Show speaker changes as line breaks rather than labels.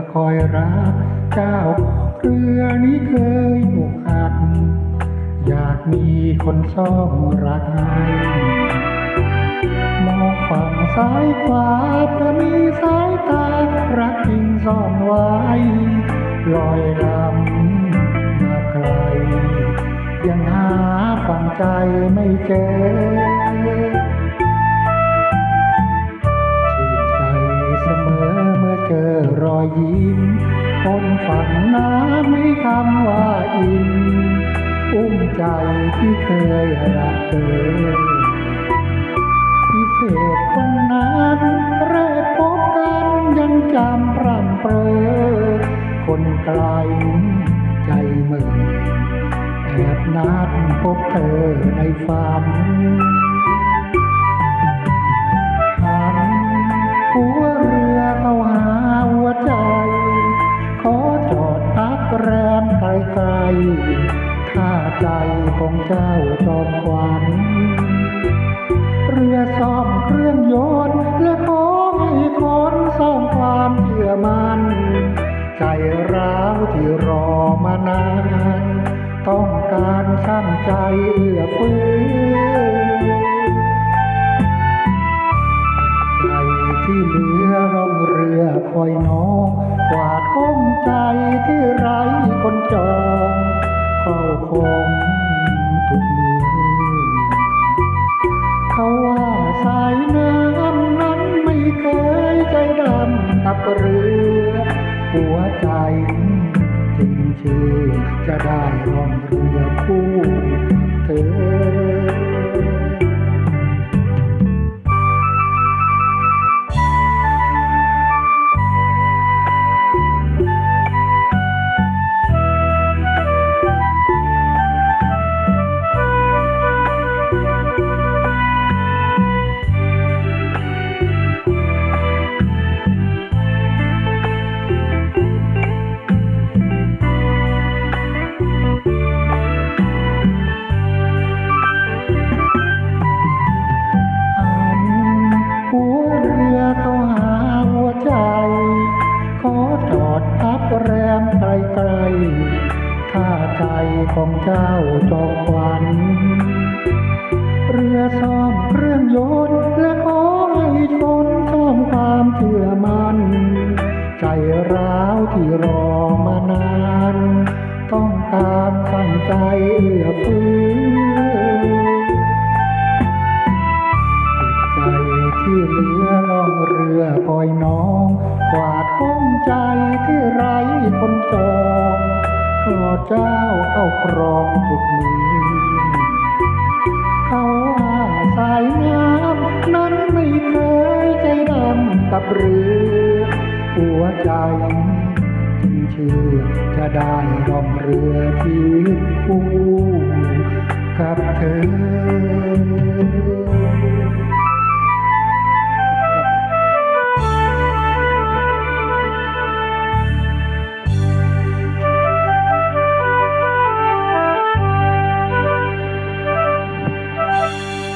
อคอยรักเจ้าเรือนี้เคยอกหักอยากมีคนซ่อมรักให้มองฝั่งซ้ายขวาเพื่อมีสายตา รักจริงซ่อนไว้ลอยลำมาไกลยังหาฝั่งใจไม่เจอ ยิ้มคนฝั่งน้ำมีคำว่าอินอุ้มใจที่เคยรักเธอพิเศษคนนั้นแรกพบกันยังจำพร่ำเพรอคนไกลใจเหมือแอบนัดพบเธอในฝัน กลๆถ้าใจของเจ้าจอมขวัญเรือซ่อมเครื่องยนต์และขอให้คนสร้างความเชื่อมัน่นใจร้าวที่รอมานาน ต้องการช่างใจเอื้อเฟื้อใจที่เหลือร่องเรือคอยน้องกวาดห้องใจที่ไร้คนจอำกับเรือหัวใจจริงชื่อจะได้ร่องเรือ ไกลๆถ้าใจของเจ้าจองขวัญเรือซ่อมเครื่องยนต์และขอให้ชนซ่อมความเชื่อมันใจร้าวที่รอมานาน ต้องการตั้งใจเอื้อเฟื้อใจที่เหลือล่องเรือคอยน้องกวาดห้องใจที่ร้ คนจองขอเจ้าเข้าครองทุกมือเขาว่าสายน้ำนั้นไม่เคยใจดำกับเรือหัวใจจึงเชื่อจะได้ร่องเรือที่คู่กับเธอ